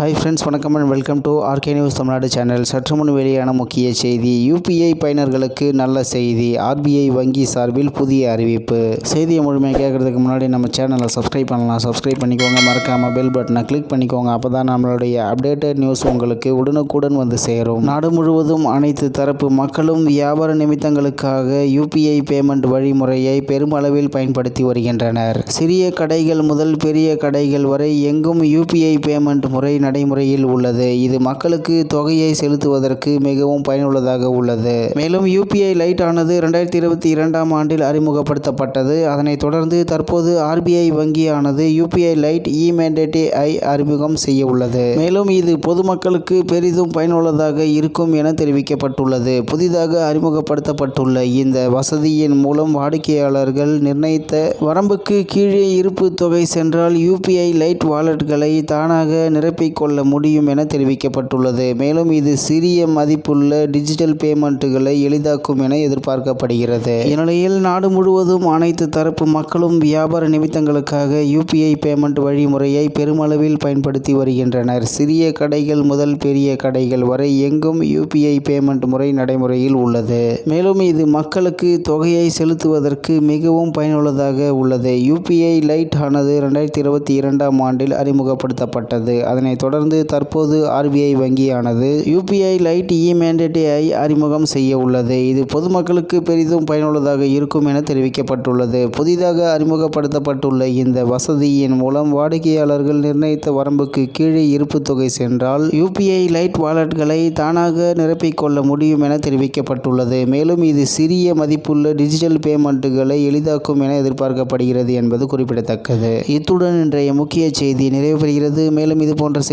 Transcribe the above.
Hi friends வணக்கம் and welcome to R K news Tamil Nadu channel சற்று முன் வெளியான முக்கிய செய்தி யூபிஐ பயனர்களுக்கு நல்ல செய்தி ஆர்பிஐ வங்கி சார்பில் புதிய அறிவிப்பு. செய்தியை முழுமையாக கேட்குறதுக்கு முன்னாடி நம்ம சேனலை சப்ஸ்கிரைப் பண்ணலாம். சப்ஸ்கிரைப் பண்ணிக்கோங்க மறக்காமல் பெல் பட்டனை கிளிக் பண்ணிக்கோங்க. அப்போ தான் நம்மளுடைய அப்டேட்டட் நியூஸ் உங்களுக்கு உடனுக்குடன் வந்து சேரும். நாடு முழுவதும் அனைத்து தரப்பு மக்களும் வியாபார நிமித்தங்களுக்காக யூபிஐ பேமெண்ட் வழிமுறையை பெருமளவில் பயன்படுத்தி வருகின்றனர். சிறிய கடைகள் முதல் பெரிய கடைகள் வரை எங்கும் யூபிஐ பேமெண்ட் முறை நடைமுறையில் உள்ளது. இது மக்களுக்கு தொகையை செலுத்துவதற்கு மிகவும் பயனுள்ளதாக உள்ளது. மேலும் யூபிஐ லைட் ஆனது ரெண்டாயிரத்தி இருபத்தி இரண்டாம் ஆண்டில் அறிமுகப்படுத்தப்பட்டது. அதனைத் தொடர்ந்து தற்போது RBI வங்கியானது U P I lite e மேண்டேட்டே ஐ அறிமுகம் செய்ய உள்ளது மேலும் இது பொதுமக்களுக்கு பெரிதும் பயனுள்ளதாக இருக்கும் என தெரிவிக்கப்பட்டுள்ளது. புதிதாக அறிமுகப்படுத்தப்பட்டுள்ள இந்த வசதியின் மூலம் வாடிக்கையாளர்கள் நிர்ணயித்த வரம்புக்கு கீழே இருப்பு தொகை சென்றால் யூபிஐ லைட் வாலெட்களை தானாக நிரப்பிக் கொள்ள முடியும் என தெரிவிக்கப்பட்டுள்ளது. மேலும் இது சிறிய மதிப்புள்ள டிஜிட்டல் பேமெண்ட்டுகளை எளிதாக்கும் என எதிர்பார்க்கப்படுகிறது. இந்நிலையில் நாடு முழுவதும் அனைத்து தரப்பு மக்களும் வியாபார நிமித்தங்களுக்காக யூபிஐ பேமெண்ட் வழிமுறையை பெருமளவில் பயன்படுத்தி வருகின்றனர். சிறிய கடைகள் முதல் பெரிய கடைகள் வரை எங்கும் யூபிஐ பேமெண்ட் முறை நடைமுறையில் உள்ளது. மேலும் இது மக்களுக்கு தொகையை செலுத்துவதற்கு மிகவும் பயனுள்ளதாக உள்ளது. யூபிஐ லைட் ஆனது ரெண்டாயிரத்தி இருபத்தி இரண்டாம் ஆண்டில் அறிமுகப்படுத்தப்பட்டது. அதனைத் தொடர்ந்து தொடர்ந்து தற்போது RBI வங்கியானது. U P I lite e மேண்டேட்டை அறிமுகம் செய்ய உள்ளது. இது பொதுமக்களுக்கு பெரிதும் பயனுள்ளதாக இருக்கும் என தெரிவிக்கப்பட்டுள்ளது. புதிதாக அறிமுகப்படுத்தப்பட்டுள்ள இந்த வசதியின் மூலம் வாடிக்கையாளர்கள் நிர்ணயித்த வரம்புக்கு கீழே இருப்பு தொகை சென்றால் யூபிஐ லைட் வாலெட்களை தானாக நிரப்பிக்கொள்ள முடியும் என தெரிவிக்கப்பட்டுள்ளது. மேலும் இது சிறிய மதிப்புள்ள டிஜிட்டல் பேமெண்ட்டுகளை எளிதாக்கும் என எதிர்பார்க்கப்படுகிறது என்பது குறிப்பிடத்தக்கது. இத்துடன் இன்றைய முக்கிய செய்தி நிறைவு பெறுகிறது மேலும் இது போன்ற